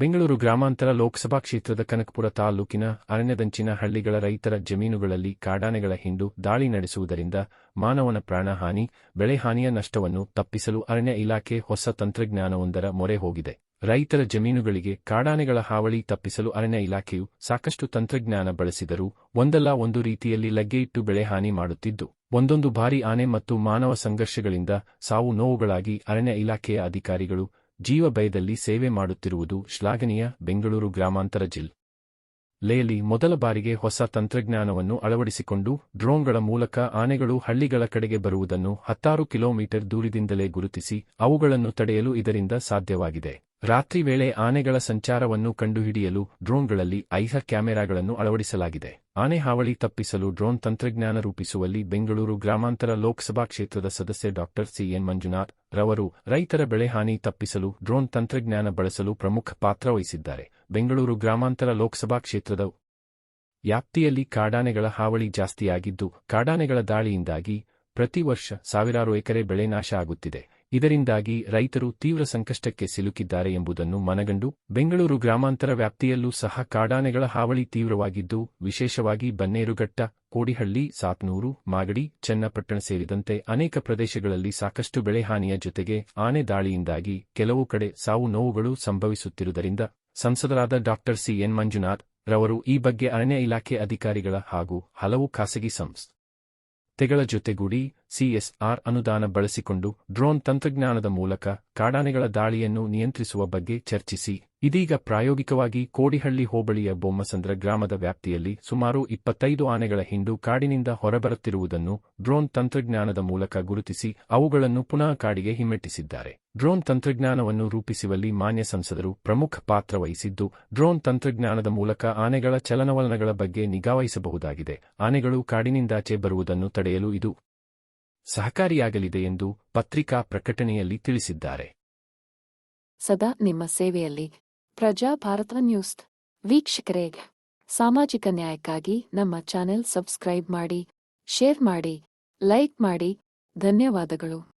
ಬೆಂಗಳೂರು ಗ್ರಾಮಾಂತರ ಲೋಕಸಭಾ ಕ್ಷೇತ್ರದ ಕನಕಪುರ ತಾಲೂಕಿನ ಅರಣ್ಯದಂಚಿನ ಹಳ್ಳಿಗಳ ರೈತರ ಜಮೀನುಗಳಲ್ಲಿ ಕಾಡಾನೆಗಳ ಹಿಂಡು ದಾಳಿ ನಡೆಸುವುದರಿಂದ ಮಾನವನ ಪ್ರಾಣಹಾನಿ ಬೆಳೆಹಾನಿಯ ನಷ್ಟವನ್ನು ತಪ್ಪಿಸಲು ಅರಣ್ಯ ಇಲಾಖೆ ಹೊಸ ತಂತ್ರಜ್ಞಾನವೊಂದರ ಮೊರೆ ಹೋಗಿದೆ. ರೈತರ ಜಮೀನುಗಳಿಗೆ ಕಾಡಾನೆಗಳ ಹಾವಳಿ ತಪ್ಪಿಸಲು ಅರಣ್ಯ ಇಲಾಖೆಯು ಸಾಕಷ್ಟು ತಂತ್ರಜ್ಞಾನ ಬಳಸಿದರೂ ಒಂದಲ್ಲ ಒಂದು ರೀತಿಯಲ್ಲಿ ಲಗ್ಗೆಯಿಟ್ಟು ಬೆಳೆಹಾನಿ ಮಾಡುತ್ತಿದ್ದು, ಒಂದೊಂದು ಬಾರಿ ಆನೆ ಮತ್ತು ಮಾನವ ಸಂಘರ್ಷಗಳಿಂದ ಸಾವು ನೋವುಗಳಾಗಿ ಅರಣ್ಯ ಇಲಾಖೆಯ ಅಧಿಕಾರಿಗಳು ಜೀವ ಭಯದಲ್ಲಿ ಸೇವೆ ಮಾಡುತ್ತಿರುವುದು ಶ್ಲಾಘನೀಯ ಬೆಂಗಳೂರು ಗ್ರಾಮಾಂತರ ಜಿಲ್. ಲೆಯಲ್ಲಿ ಮೊದಲ ಬಾರಿಗೆ ಹೊಸ ತಂತ್ರಜ್ಞಾನವನ್ನು ಅಳವಡಿಸಿಕೊಂಡು ಡ್ರೋನ್ಗಳ ಮೂಲಕ ಆನೆಗಳು ಹಳ್ಳಿಗಳ ಕಡೆಗೆ ಬರುವುದನ್ನು ಹತ್ತಾರು ಕಿಲೋಮೀಟರ್ ದೂರದಿಂದಲೇ ಗುರುತಿಸಿ ಅವುಗಳನ್ನು ತಡೆಯಲು ಇದರಿಂದ ಸಾಧ್ಯವಾಗಿದೆ. ರಾತ್ರಿ ವೇಳೆ ಆನೆಗಳ ಸಂಚಾರವನ್ನು ಕಂಡುಹಿಡಿಯಲು ಡ್ರೋನ್ಗಳಲ್ಲಿ ಐಹ ಕ್ಯಾಮೆರಾಗಳನ್ನು ಅಳವಡಿಸಲಾಗಿದೆ. ಆನೆ ಹಾವಳಿ ತಪ್ಪಿಸಲು ಡ್ರೋನ್ ತಂತ್ರಜ್ಞಾನ ರೂಪಿಸುವಲ್ಲಿ ಬೆಂಗಳೂರು ಗ್ರಾಮಾಂತರ ಲೋಕಸಭಾ ಕ್ಷೇತ್ರದ ಸದಸ್ಯ ಡಾಕ್ಟರ್ ಸಿಎನ್ ಮಂಜುನಾಥ್ ರವರು ರೈತರ ಬೆಳೆಹಾನಿ ತಪ್ಪಿಸಲು ಡ್ರೋನ್ ತಂತ್ರಜ್ಞಾನ ಬಳಸಲು ಪ್ರಮುಖ ಪಾತ್ರ ವಹಿಸಿದ್ದಾರೆ. ಬೆಂಗಳೂರು ಗ್ರಾಮಾಂತರ ಲೋಕಸಭಾ ಕ್ಷೇತ್ರದ ವ್ಯಾಪ್ತಿಯಲ್ಲಿ ಕಾಡಾನೆಗಳ ಹಾವಳಿ ಜಾಸ್ತಿಯಾಗಿದ್ದು, ಕಾಡಾನೆಗಳ ದಾಳಿಯಿಂದಾಗಿ ಪ್ರತಿ ವರ್ಷ ಸಾವಿರಾರು ಎಕರೆ ಬೆಳೆ ನಾಶ ಆಗುತ್ತಿದೆ. ಇದರಿಂದಾಗಿ ರೈತರು ತೀವ್ರ ಸಂಕಷ್ಟಕ್ಕೆ ಸಿಲುಕಿದ್ದಾರೆ ಎಂಬುದನ್ನು ಮನಗಂಡು, ಬೆಂಗಳೂರು ಗ್ರಾಮಾಂತರ ವ್ಯಾಪ್ತಿಯಲ್ಲೂ ಸಹ ಕಾಡಾನೆಗಳ ಹಾವಳಿ ತೀವ್ರವಾಗಿದ್ದು, ವಿಶೇಷವಾಗಿ ಬನ್ನೇರುಘಟ್ಟ, ಕೋಡಿಹಳ್ಳಿ, ಸಾತ್ನೂರು, ಮಾಗಡಿ, ಚನ್ನಪಟ್ಟಣ ಸೇರಿದಂತೆ ಅನೇಕ ಪ್ರದೇಶಗಳಲ್ಲಿ ಸಾಕಷ್ಟು ಬೆಳೆಹಾನಿಯ ಜೊತೆಗೆ ಆನೆ ದಾಳಿಯಿಂದಾಗಿ ಕೆಲವು ಕಡೆ ಸಾವು ನೋವುಗಳು ಸಂಭವಿಸುತ್ತಿರುವುದರಿಂದ ಸಂಸದರಾದ ಡಾಕ್ಟರ್ ಸಿಎನ್ ಮಂಜುನಾಥ್ ರವರು ಈ ಬಗ್ಗೆ ಅರಣ್ಯ ಇಲಾಖೆ ಅಧಿಕಾರಿಗಳ ಹಾಗೂ ಹಲವು ಖಾಸಗಿ ಸಂಸ್ಥೆಗಳ ಜೊತೆಗೂಡಿ ಸಿಎಸ್ಆರ್ ಅನುದಾನ ಬಳಸಿಕೊಂಡು ಡ್ರೋನ್ ತಂತ್ರಜ್ಞಾನದ ಮೂಲಕ ಕಾಡಾನೆಗಳ ದಾಳಿಯನ್ನು ನಿಯಂತ್ರಿಸುವ ಬಗ್ಗೆ ಚರ್ಚಿಸಿ. ಇದೀಗ ಪ್ರಾಯೋಗಿಕವಾಗಿ ಕೋಡಿಹಳ್ಳಿ ಹೋಬಳಿಯ ಬೊಮ್ಮಸಂದ್ರ ಗ್ರಾಮದ ವ್ಯಾಪ್ತಿಯಲ್ಲಿ ಸುಮಾರು ಇಪ್ಪತ್ತೈದು ಆನೆಗಳ ಹಿಂಡು ಕಾಡಿನಿಂದ ಹೊರಬರುತ್ತಿರುವುದನ್ನು ಡ್ರೋನ್ ತಂತ್ರಜ್ಞಾನದ ಮೂಲಕ ಗುರುತಿಸಿ ಅವುಗಳನ್ನು ಪುನಃ ಕಾಡಿಗೆ ಹಿಮ್ಮೆಟ್ಟಿಸಿದ್ದಾರೆ. ಡ್ರೋನ್ ತಂತ್ರಜ್ಞಾನವನ್ನು ರೂಪಿಸುವಲ್ಲಿ ಮಾನ್ಯ ಸಂಸದರು ಪ್ರಮುಖ ಪಾತ್ರ ವಹಿಸಿದ್ದು, ಡ್ರೋನ್ ತಂತ್ರಜ್ಞಾನದ ಮೂಲಕ ಆನೆಗಳ ಚಲನವಲನಗಳ ಬಗ್ಗೆ ನಿಗಾವಹಿಸಬಹುದಾಗಿದೆ ಆನೆಗಳು ಕಾಡಿನಿಂದಾಚೆ ಬರುವುದನ್ನು ತಡೆಯಲು ಇದು ಸಹಕಾರಿಯಾಗಲಿದೆ ಎಂದು ಪತ್ರಿಕಾ ಪ್ರಕಟಣೆಯಲ್ಲಿ ತಿಳಿಸಿದ್ದಾರೆ. ಸದಾ ನಿಮ್ಮ ಸೇವೆಯಲ್ಲಿ ಪ್ರಜಾ ಭಾರತ ನ್ಯೂಸ್. ವೀಕ್ಷಕರೇ, ಸಾಮಾಜಿಕ ನ್ಯಾಯಕ್ಕಾಗಿ ನಮ್ಮ ಚಾನೆಲ್ ಸಬ್ಸ್ಕ್ರೈಬ್ ಮಾಡಿ, ಶೇರ್ ಮಾಡಿ, ಲೈಕ್ ಮಾಡಿ. ಧನ್ಯವಾದಗಳು.